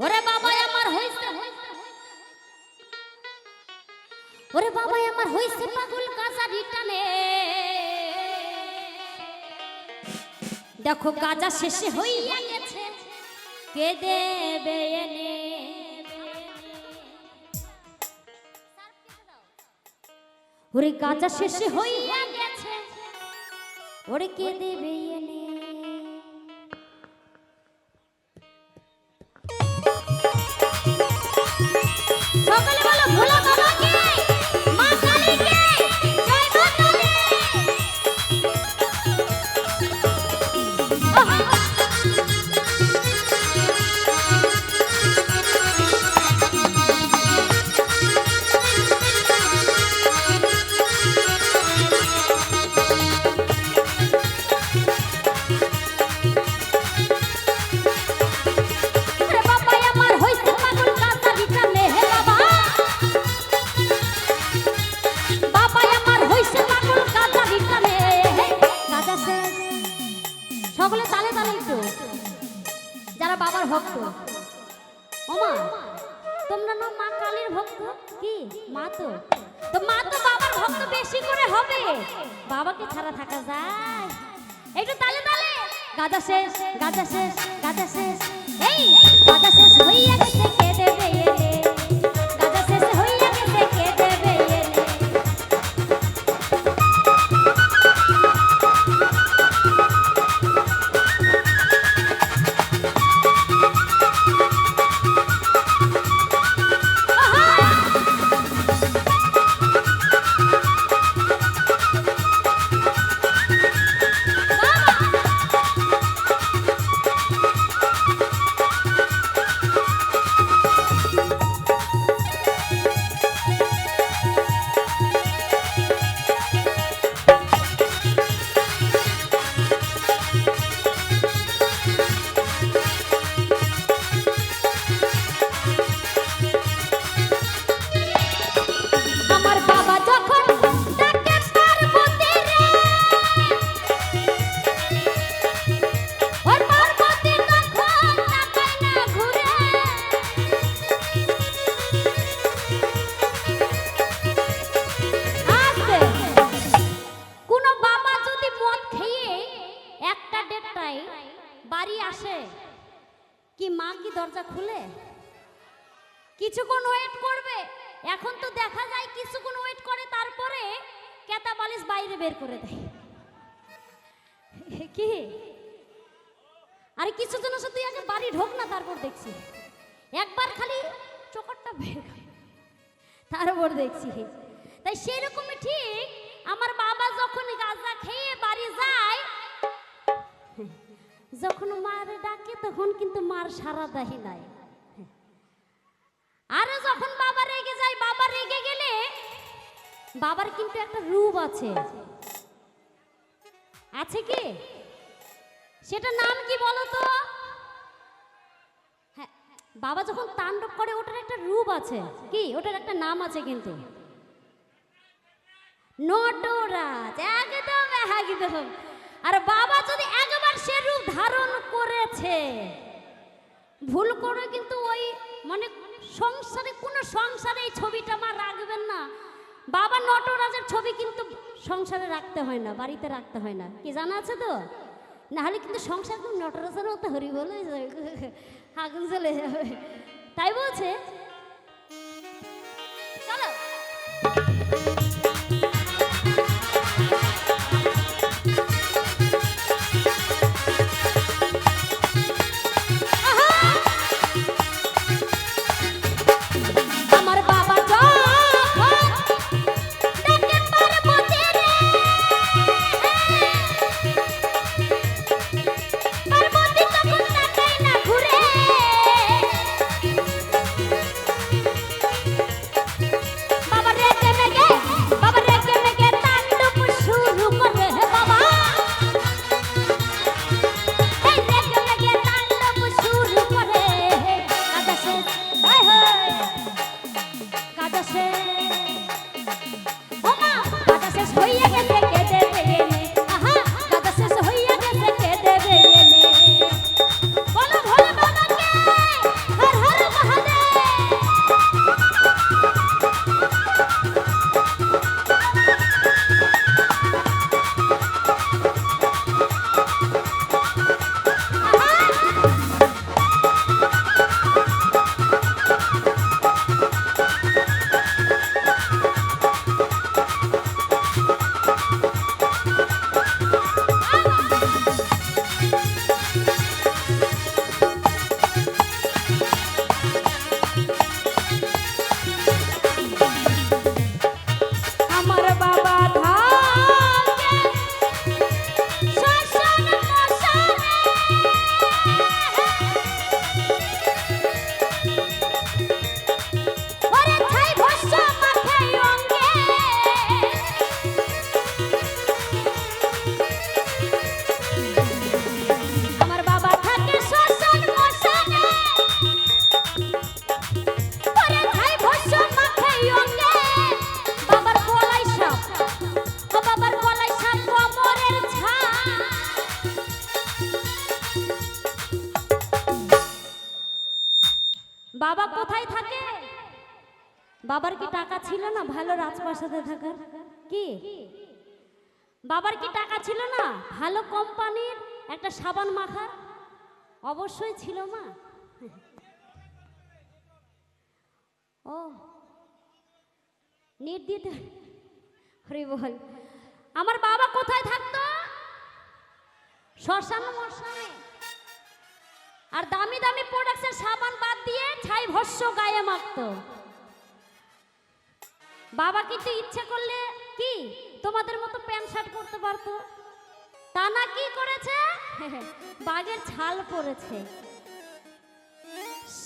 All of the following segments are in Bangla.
ওরে আমার হইছে ওরে আমার হইছে পাগল কাজা রিটানে দেখো, গাজা শেষে হইয়া গেছে। কে দেবে এনে? ওরে গাজা শেষে হইয়া গেছে ওরে কে দেবে এনে সকলে তালে তালে একটু যারা বাবার ভক্ত। ওমা, তোমরা না মা কালীর ভক্ত? কি? মা তো। তো মা তো বাবার ভক্ত বেশি করে হবে। বাবাকে ছাড়া থাকা যায়। একটু তালে তালে। গাদা শেষ গাদা শেষ গাদা শেষ। এখন তো দেখা যায় কিছুক্ষণ ওয়েট করে, তারপরে কেতা বালিশ বাইরে বের করে দেয়। কি? আরে কিছু জনের সাথে আগে বাড়ি ঢোক না, তারপর দেখছি। একবার খালি চোখটা বের। তারপর দেখছি। তাই সেরকমই ঠিক, আমার বাবা যখন গাঁজা খেয়ে বাড়ি যায়, যখন মার ডাকে, তখন কিন্তু মার সারা দাহি নাই। বাবার কিন্তু একটা রূপ আছে। আছে কি? সেটা নাম কি বলো তো হ্যাঁ বাবা যখন তাণ্ডব করে, ওটার একটা রূপ আছে। কি? ওটার একটা নাম আছে কিন্তু। আর বাবা যদি একবার সে রূপ ধারণ করেছে, ভুল করে কিন্তু ওই মানে সংসারে কোনো সংসারে এই ছবিটা আমার রাখবেন না। বাবা নটরাজের ছবি কিন্তু সংসারে রাখতে হয় না, বাড়িতে রাখতে হয় না। কি জানা আছে তো? নাহলে কিন্তু সংসার কিন্তু নটরাজের মতো, হরি বলে আগুন চলে যাবে। তাই বলছে? চলো। বাবার কি টাকা ছিল না ভালো রাজপ্রাসাদে থাকার? কি? বাবার কি টাকা ছিল না ভালো কোম্পানির একটা সাবান মাখার? অবশ্যই ছিল মা। ও নিট দিতে হরি বল। আমার বাবা কোথায় থাকতো? শ্মশান মশানে আর দামি দামি প্রোডাক্টের সাবান বাদ দিয়ে ছাই ভস্য গায়ে মাখতো। বাবা কিন্তু ইচ্ছে করলে কি? তোমাদের মতো প্যান্ট শার্ট করতে পারতো। তা না কি করেছে? বাঘের ছাল পরেছে।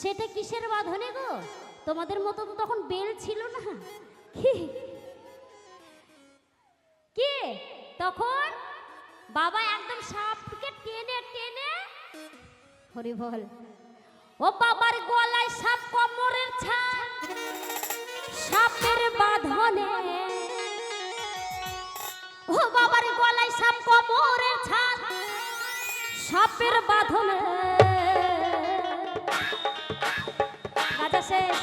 সেটা কিসের বাঁধনে গো? তোমাদের মতো তো তখন বেল ছিল না। কি? কি? তখন বাবা একদম সাপকে টেনে টেনে, হরি বল, ও বাবার গলায় সাপ কোমরের ছাপ। সাপের বাঁধনে। ও বাবার গলায় সাপ কোমরের ছাপ। সাপের বাঁধনে। গাজা শেষ!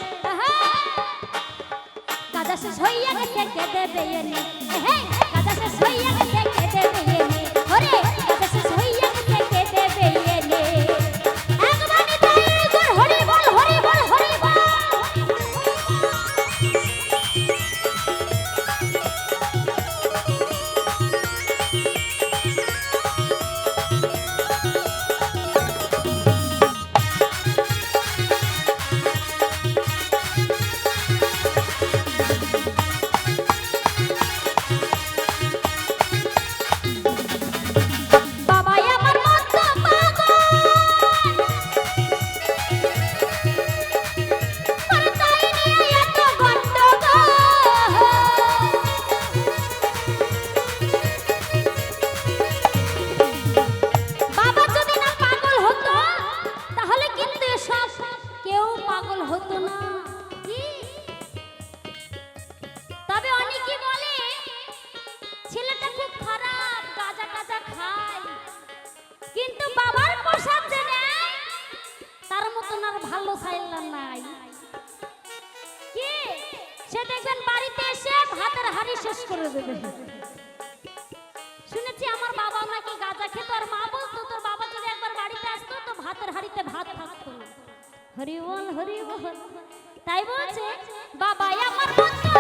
গাজা শেষ হইয়া গেছে, কে দেবে এনে? হে গাজা শেষ হইয়া গেছে, কে দেবে এনে? ওরে! পাগল হতো না। তবে অনেকে বলে, ছেলেটা খুব খারাপ, গাজা গাজা খায়। কিন্তু বাবার প্রসাদ যে তার মতন আর ভালো সাইলাম নাই। কি? সে দেখবেন বাড়িতে এসে ভাতের হাড়ি শেষ করে দেবে। শুনেছি আমার বাবা নাকি গাঁজা খেত, আর মা বলতো, তোর বাবা যদি একবার বাড়িতে আসতো, তো ভাতের হাড়িতে ভাত থাকতো। হরি বল হরি বল তাই বলছে বাবা আমার মতো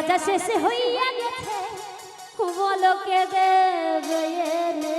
ওরে শেষ হইয়া গেছে। বলকে দেবে এনে।